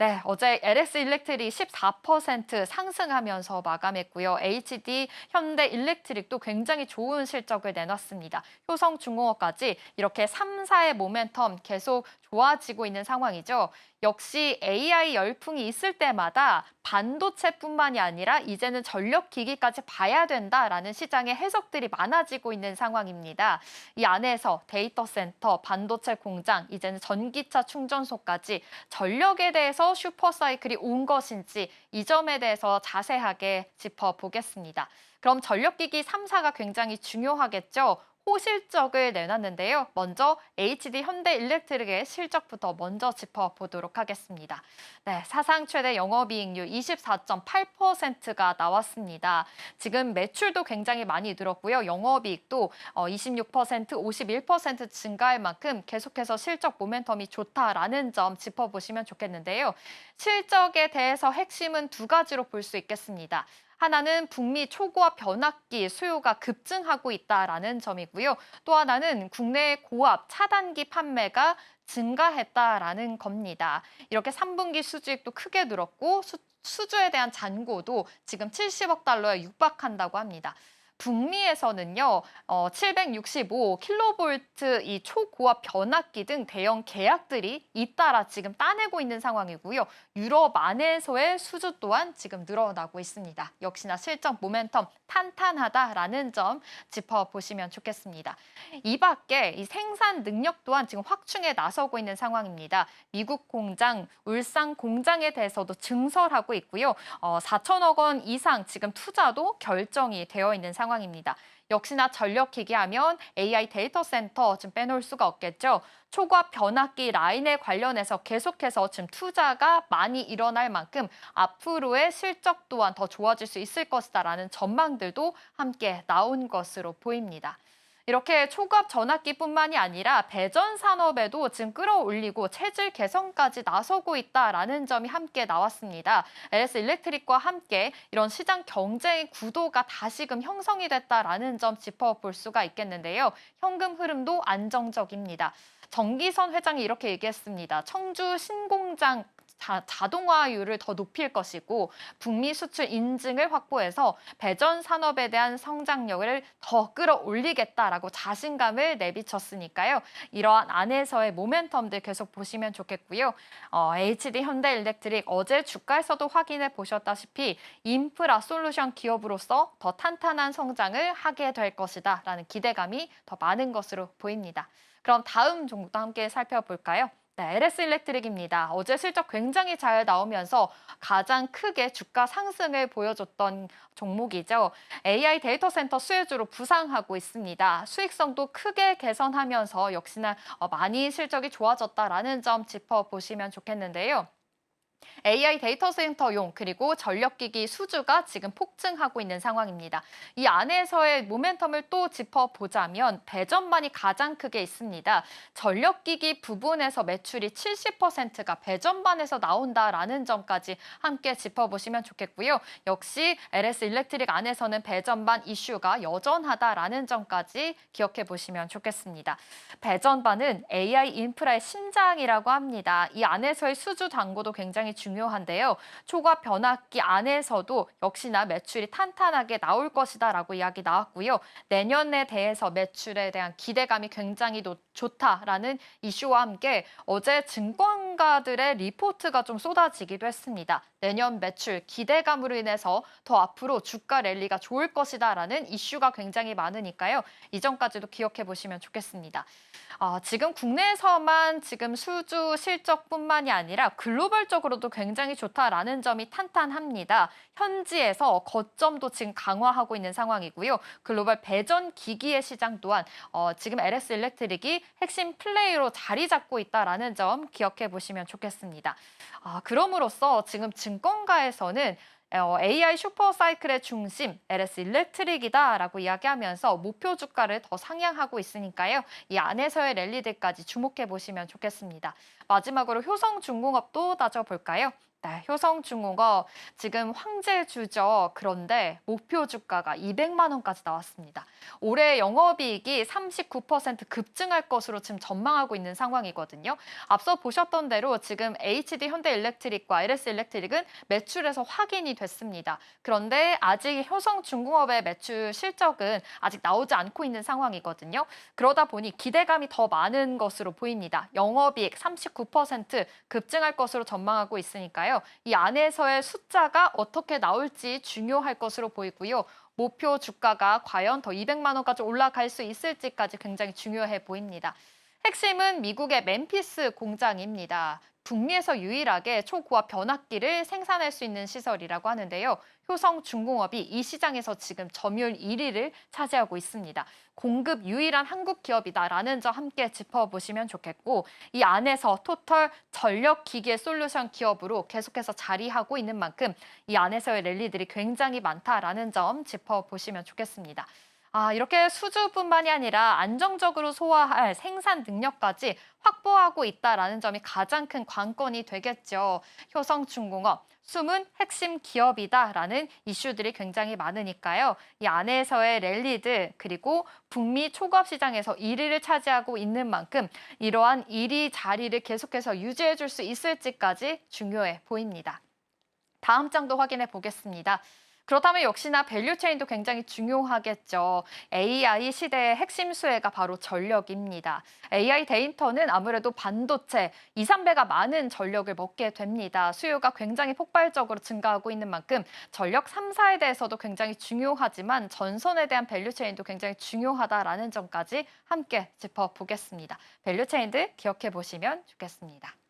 네, 어제 LS 일렉트릭 14% 상승하면서 마감했고요. HD 현대 일렉트릭도 굉장히 좋은 실적을 내놨습니다. 효성중공업까지 이렇게 3, 4의 모멘텀 계속 좋아지고 있는 상황이죠. 역시 AI 열풍이 있을 때마다 반도체뿐만이 아니라 이제는 전력기기까지 봐야 된다라는 시장의 해석들이 많아지고 있는 상황입니다. 이 안에서 데이터 센터, 반도체 공장, 이제는 전기차 충전소까지 전력에 대해서 슈퍼사이클이 온 것인지 이 점에 대해서 자세하게 짚어보겠습니다. 그럼 전력기기 3사가 굉장히 중요하겠죠. 호실적을 내놨는데요. 먼저 HD 현대 일렉트릭의 실적부터 먼저 짚어보도록 하겠습니다. 네, 사상 최대 영업이익률 24.8%가 나왔습니다. 지금 매출도 굉장히 많이 늘었고요. 영업이익도 26%, 51% 증가할 만큼 계속해서 실적 모멘텀이 좋다라는 점 짚어보시면 좋겠는데요. 실적에 대해서 핵심은 두 가지로 볼 수 있겠습니다. 하나는 북미 초고압 변압기 수요가 급증하고 있다라는 점이고요. 또 하나는 국내 고압 차단기 판매가 증가했다라는 겁니다. 이렇게 3분기 수주익도 크게 늘었고 수, 수주에 대한 잔고도 지금 70억 달러에 육박한다고 합니다. 북미에서는요, 어, 765kV 이 초고압 변압기 등 대형 계약들이 잇따라 지금 따내고 있는 상황이고요. 유럽 안에서의 수주 또한 지금 늘어나고 있습니다. 역시나 실적 모멘텀 탄탄하다라는 점 짚어보시면 좋겠습니다. 이 밖에 이 생산 능력 또한 지금 확충에 나서고 있는 상황입니다. 미국 공장, 울산 공장에 대해서도 증설하고 있고요. 어, 4천억 원 이상 지금 투자도 결정이 되어 있는 상황입니다. 상황입니다. 역시나 전력기기 하면 AI 데이터 센터 좀 빼놓을 수가 없겠죠. 초과 변압기 라인에 관련해서 계속해서 지금 투자가 많이 일어날 만큼 앞으로의 실적 또한 더 좋아질 수 있을 것이다라는 전망들도 함께 나온 것으로 보입니다. 이렇게 초급 전압기뿐만이 아니라 배전 산업에도 지금 끌어올리고 체질 개선까지 나서고 있다라는 점이 함께 나왔습니다. LS 일렉트릭과 함께 이런 시장 경쟁 구도가 다시금 형성이 됐다라는 점 짚어볼 수가 있겠는데요. 현금 흐름도 안정적입니다. 정기선 회장이 이렇게 얘기했습니다. 청주 신공장 자, 자동화율을 더 높일 것이고 북미 수출 인증을 확보해서 배전 산업에 대한 성장력을 더 끌어올리겠다라고 자신감을 내비쳤으니까요. 이러한 안에서의 모멘텀들 계속 보시면 좋겠고요. 어, HD 현대일렉트릭 어제 주가에서도 확인해 보셨다시피 인프라 솔루션 기업으로서 더 탄탄한 성장을 하게 될 것이다 라는 기대감이 더 많은 것으로 보입니다. 그럼 다음 종목도 함께 살펴볼까요? 네, LS 일렉트릭입니다. 어제 실적 굉장히 잘 나오면서 가장 크게 주가 상승을 보여줬던 종목이죠. AI 데이터 센터 수혜주로 부상하고 있습니다. 수익성도 크게 개선하면서 역시나 어, 많이 실적이 좋아졌다라는 점 짚어보시면 좋겠는데요. AI 데이터 센터용 그리고 전력기기 수주가 지금 폭증하고 있는 상황입니다. 이 안에서의 모멘텀을 또 짚어보자면 배전반이 가장 크게 있습니다. 전력기기 부분에서 매출이 70%가 배전반에서 나온다라는 점까지 함께 짚어보시면 좋겠고요. 역시 LS 일렉트릭 안에서는 배전반 이슈가 여전하다라는 점까지 기억해 보시면 좋겠습니다. 배전반은 AI 인프라의 심장이라고 합니다. 이 안에서의 수주 당고도 굉장히 중요합니다. 중요한데요. 초과 변압기 안에서도 역시나 매출이 탄탄하게 나올 것이다라고 이야기 나왔고요. 내년에 대해서 매출에 대한 기대감이 굉장히 좋다라는 이슈와 함께 어제 증권가들의 리포트가 좀 쏟아지기도 했습니다. 내년 매출 기대감으로 인해서 더 앞으로 주가 랠리가 좋을 것이다라는 이슈가 굉장히 많으니까요. 이전까지도 기억해 보시면 좋겠습니다. 어, 지금 국내에서만 지금 수주 실적뿐만이 아니라 글로벌적으로 도 굉장히 좋다라는 점이 탄탄합니다. 현지에서 거점도 지금 강화하고 있는 상황이고요. 글로벌 배전 기기의 시장 또한 어, 지금 LS 일렉트릭이 핵심 플레이로 자리 잡고 있다라는 점 기억해 보시면 좋겠습니다. 아, 그럼으로써 지금 증권가에서는 어, AI 슈퍼사이클의 중심 LS 일렉트릭이다라고 이야기하면서 목표 주가를 더 상향하고 있으니까요. 이 안에서의 랠리들까지 주목해 보시면 좋겠습니다. 마지막으로 효성중공업도 따져볼까요? 네, 효성중공업 지금 황제주죠. 그런데 목표 주가가 200만 원까지 나왔습니다. 올해 영업이익이 39% 급증할 것으로 지금 전망하고 있는 상황이거든요. 앞서 보셨던 대로 지금 HD 현대일렉트릭과 LS 일렉트릭은 매출에서 확인이 됐습니다. 그런데 아직 효성중공업의 매출 실적은 아직 나오지 않고 있는 상황이거든요. 그러다 보니 기대감이 더 많은 것으로 보입니다. 영업이익 39% 급증할 것으로 전망하고 있으니까요. 이 안에서의 숫자가 어떻게 나올지 중요할 것으로 보이고요. 목표 주가가 과연 더 200만 원까지 올라갈 수 있을지까지 굉장히 중요해 보입니다. 핵심은 미국의 멤피스 공장입니다. 북미에서 유일하게 초고압 변압기를 생산할 수 있는 시설이라고 하는데요. 효성 중공업이 이 시장에서 지금 점유율 1위를 차지하고 있습니다. 공급 유일한 한국 기업이다라는 점 함께 짚어보시면 좋겠고 이 안에서 토털 전력 기계 솔루션 기업으로 계속해서 자리하고 있는 만큼 이 안에서의 랠리들이 굉장히 많다라는 점 짚어보시면 좋겠습니다. 아, 이렇게 수주뿐만이 아니라 안정적으로 소화할 생산 능력까지 확보하고 있다라는 점이 가장 큰 관건이 되겠죠. 효성중공업 숨은 핵심 기업이다라는 이슈들이 굉장히 많으니까요. 이 안에서의 랠리들 그리고 북미 초급 시장에서 1위를 차지하고 있는 만큼 이러한 1위 자리를 계속해서 유지해 줄 수 있을지까지 중요해 보입니다. 다음 장도 확인해 보겠습니다. 그렇다면 역시나 밸류체인도 굉장히 중요하겠죠. AI 시대의 핵심 수혜가 바로 전력입니다. AI 데이터는 아무래도 반도체 2, 3배가 많은 전력을 먹게 됩니다. 수요가 굉장히 폭발적으로 증가하고 있는 만큼 전력 3, 4에 대해서도 굉장히 중요하지만 전선에 대한 밸류체인도 굉장히 중요하다라는 점까지 함께 짚어보겠습니다. 밸류체인들 기억해 보시면 좋겠습니다.